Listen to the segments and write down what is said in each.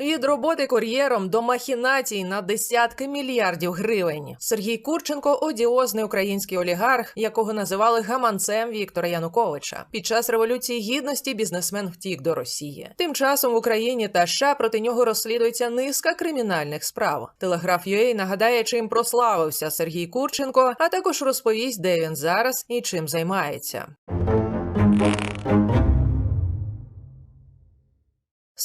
Від роботи кур'єром до махінацій на десятки мільярдів гривень. Сергій Курченко одіозний український олігарх, якого називали гаманцем Віктора Януковича. Під час революції гідності бізнесмен втік до Росії. Тим часом в Україні та США проти нього розслідується низка кримінальних справ. Телеграф UA нагадає, чим прославився Сергій Курченко, а також розповість, де він зараз і чим займається.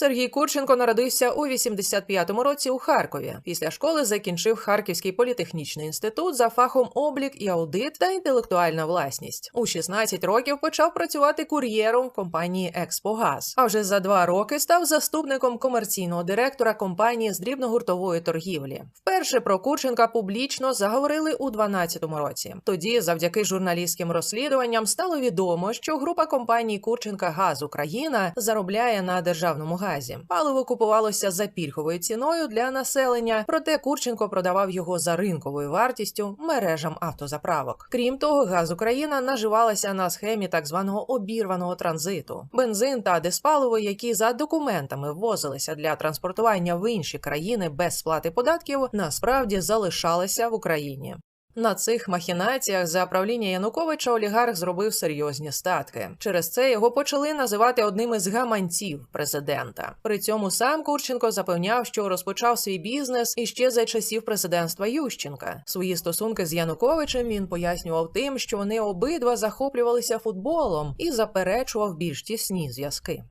Сергій Курченко народився у 85-му році у Харкові. Після школи закінчив Харківський політехнічний інститут за фахом облік і аудит та інтелектуальна власність. У 16 років почав працювати кур'єром в компанії Експогаз. А вже за два роки став заступником комерційного директора компанії з дрібногуртової торгівлі. Вперше про Курченка публічно заговорили у 12-му році. Тоді, завдяки журналістським розслідуванням, стало відомо, що група компаній Курченка Газ Україна заробляє на державному газі. Паливо купувалося за пільговою ціною для населення, проте Курченко продавав його за ринковою вартістю мережам автозаправок. Крім того, газ Україна наживалася на схемі так званого обірваного транзиту. Бензин та диспаливо, які за документами ввозилися для транспортування в інші країни без сплати податків, насправді залишалися в Україні. На цих махінаціях за правління Януковича олігарх зробив серйозні статки. Через це його почали називати одним із гаманців президента. При цьому сам Курченко запевняв, що розпочав свій бізнес іще за часів президентства Ющенка. Свої стосунки з Януковичем він пояснював тим, що вони обидва захоплювалися футболом і заперечував більш тісні зв'язки.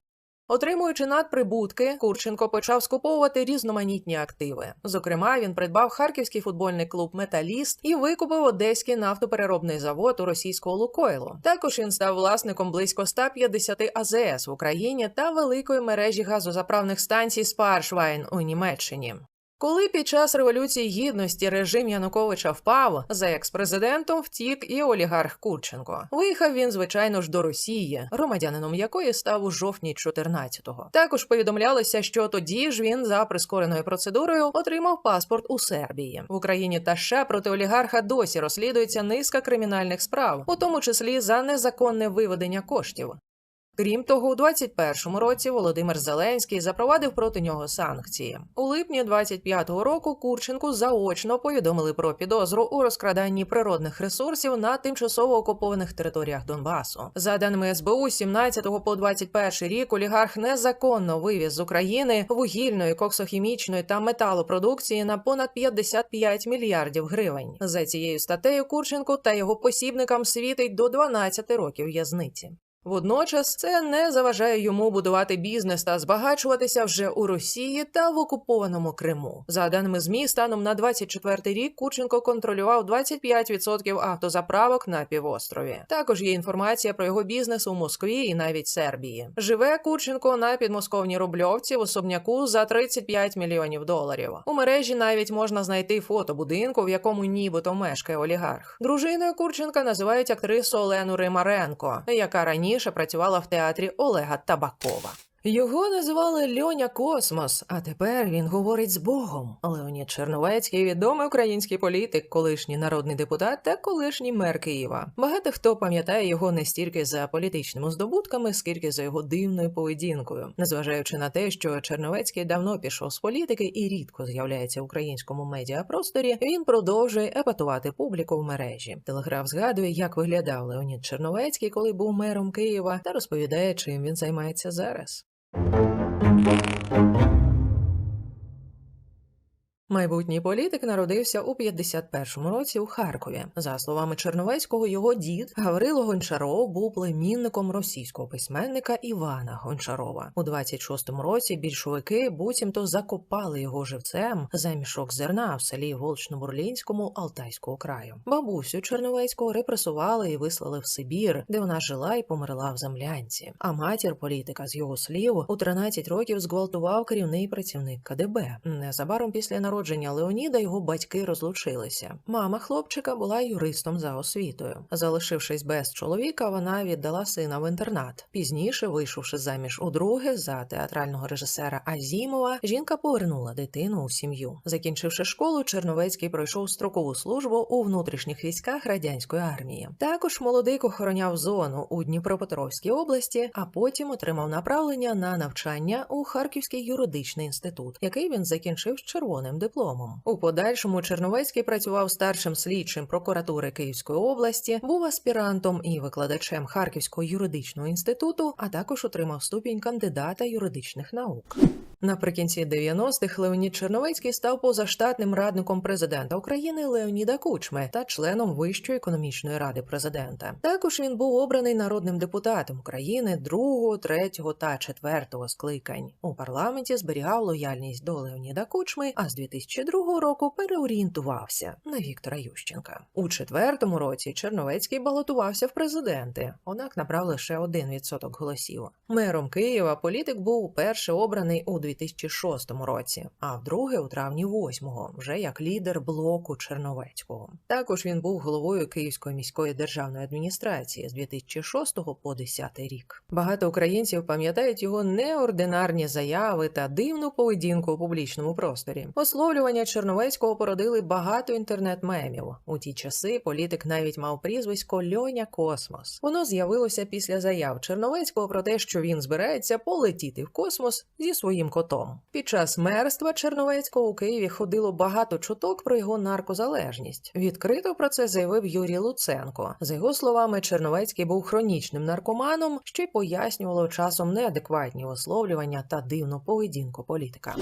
Отримуючи надприбутки, Курченко почав скуповувати різноманітні активи. Зокрема, він придбав харківський футбольний клуб Металіст і викупив одеський нафтопереробний завод у російського Лукойлу. Також він став власником близько 150 АЗС в Україні та великої мережі газозаправних станцій Спаршвайн у Німеччині. Коли під час революції гідності режим Януковича впав, за екс-президентом втік і олігарх Курченко. Виїхав він, звичайно ж, до Росії, громадянином якої став у жовтні 14-го. Також повідомлялося, що тоді ж він за прискореною процедурою отримав паспорт у Сербії. В Україні та США проти олігарха досі розслідується низка кримінальних справ, у тому числі за незаконне виведення коштів. Крім того, у 21-му році Володимир Зеленський запровадив проти нього санкції. У липні 25-го року Курченку заочно повідомили про підозру у розкраданні природних ресурсів на тимчасово окупованих територіях Донбасу. За даними СБУ, з 17 по 21 рік олігарх незаконно вивіз з України вугільної, коксохімічної та металопродукції на понад 55 мільярдів гривень. За цією статтею Курченку та його посібникам світить до 12 років в'язниці. Водночас це не заважає йому будувати бізнес та збагачуватися вже у Росії та в окупованому Криму. За даними змі, станом на 24 рік Курченко контролював 25% автозаправок на півострові. Також є інформація про його бізнес у Москві і навіть Сербії. Живе Курченко на підмосковній рубльовці в особняку за 35 мільйонів доларів. У мережі навіть можна знайти фото будинку, в якому нібито мешкає олігарх. Дружиною Курченка називають актрису Олену Римаренко, яка раніше раніше працювала в театрі Олега Табакова. Його називали Льоня Космос, а тепер він говорить з Богом. Леонід Черновецький відомий український політик, колишній народний депутат та колишній мер Києва. Багато хто пам'ятає його не стільки за політичними здобутками, скільки за його дивною поведінкою, незважаючи на те, що Черновецький давно пішов з політики і рідко з'являється в українському медіапросторі. Він продовжує епатувати публіку в мережі. Телеграф згадує, як виглядав Леонід Черновецький, коли був мером Києва, та розповідає, чим він займається зараз. you Майбутній політик народився у 51-му році у Харкові. За словами Черновецького, його дід Гаврило Гончаров був племінником російського письменника Івана Гончарова. У 26-му році більшовики буцімто закопали його живцем за мішок зерна в селі Волчнобурлінському Алтайського краю. Бабусю Черновецького репресували і вислали в Сибір, де вона жила і померла в землянці. А матір політика з його слів у 13 років зґвалтував керівний працівник КДБ. Незабаром після народження народження Леоніда його батьки розлучилися. Мама хлопчика була юристом за освітою. Залишившись без чоловіка, вона віддала сина в інтернат. Пізніше, вийшовши заміж удруге за театрального режисера Азімова, жінка повернула дитину у сім'ю. Закінчивши школу, Черновецький пройшов строкову службу у внутрішніх військах радянської армії. Також молодик охороняв зону у Дніпропетровській області, а потім отримав направлення на навчання у Харківський юридичний інститут, який він закінчив з червоним дипломом. У подальшому Черновецький працював старшим слідчим прокуратури Київської області, був аспірантом і викладачем Харківського юридичного інституту, а також отримав ступінь кандидата юридичних наук. Наприкінці 90-х Леонід Черновецький став позаштатним радником президента України Леоніда Кучми та членом Вищої економічної ради президента. Також він був обраний народним депутатом України другого, третього та четвертого скликань. У парламенті зберігав лояльність до Леоніда Кучми, а з 2002 року переорієнтувався на Віктора Ющенка. У четвертому році Черновецький балотувався в президенти, однак набрав лише 1% голосів. Мером Києва політик був уперше обраний у 2006 році, а вдруге у травні 8-го, вже як лідер блоку Черновецького. Також він був головою Київської міської державної адміністрації з 2006 по 10 рік. Багато українців пам'ятають його неординарні заяви та дивну поведінку у публічному просторі. Пословлювання Черновецького породили багато інтернет-мемів. У ті часи політик навіть мав прізвисько Льоня Космос. Воно з'явилося після заяв Черновецького про те, що він збирається полетіти в космос зі своїм котом. Під час мерства Черновецького у Києві ходило багато чуток про його наркозалежність. Відкрито про це заявив Юрій Луценко. За його словами, Черновецький був хронічним наркоманом, що й пояснювало часом неадекватні висловлювання та дивну поведінку політика.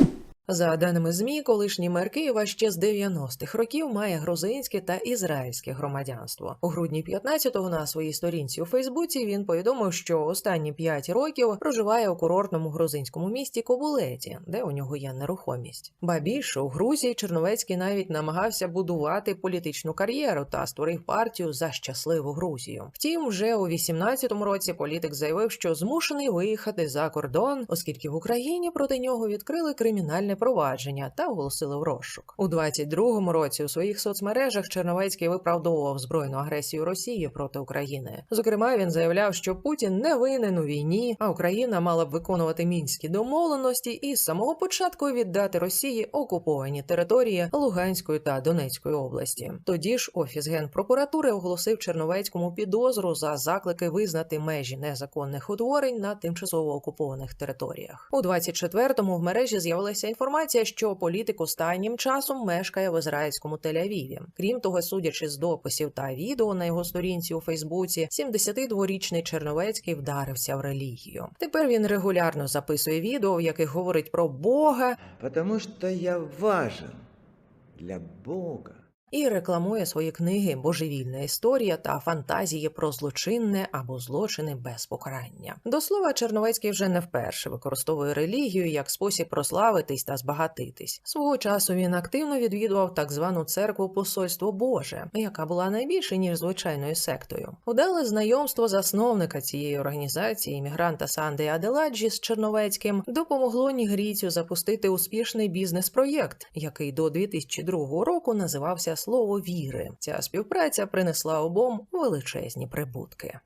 За даними ЗМІ, колишній мер Києва ще з 90-х років має грузинське та ізраїльське громадянство. У грудні 15-го на своїй сторінці у Фейсбуці він повідомив, що останні 5 років проживає у курортному грузинському місті Кобулеті, де у нього є нерухомість. Ба більше у Грузії Черновецький навіть намагався будувати політичну кар'єру та створив партію за щасливу Грузію. Втім, вже у 18-му році політик заявив, що змушений виїхати за кордон, оскільки в Україні проти нього відкрили кримінальне провадження та оголосили в розшук. У 22-му році у своїх соцмережах Черновецький виправдовував збройну агресію Росії проти України. Зокрема, він заявляв, що Путін не винен у війні, а Україна мала б виконувати мінські домовленості і з самого початку віддати Росії окуповані території Луганської та Донецької області. Тоді ж офіс генпрокуратури оголосив Черновецькому підозру за заклики визнати межі незаконних утворень на тимчасово окупованих територіях. У 24-му в мережі з'явилася інформація, що політик останнім часом мешкає в ізраїльському Тель-Авіві. Крім того, судячи з дописів та відео на його сторінці у Фейсбуці, 72-річний Черновецький вдарився в релігію. Тепер він регулярно записує відео, в яких говорить про Бога Потому що я важен для Бога. І рекламує свої книги Божевільна історія та фантазії про злочинне або злочини без покарання. До слова, Черновецький вже не вперше використовує релігію як спосіб прославитись та збагатитись. Свого часу він активно відвідував так звану церкву Посольство Боже, яка була найбільше ніж звичайною сектою. Удале знайомство засновника цієї організації, іммігранта Санди Аделаджі з Черновецьким, допомогло Нігрійцю запустити успішний бізнес-проєкт, який до 2002 року називався Слово віри. Ця співпраця принесла обом величезні прибутки.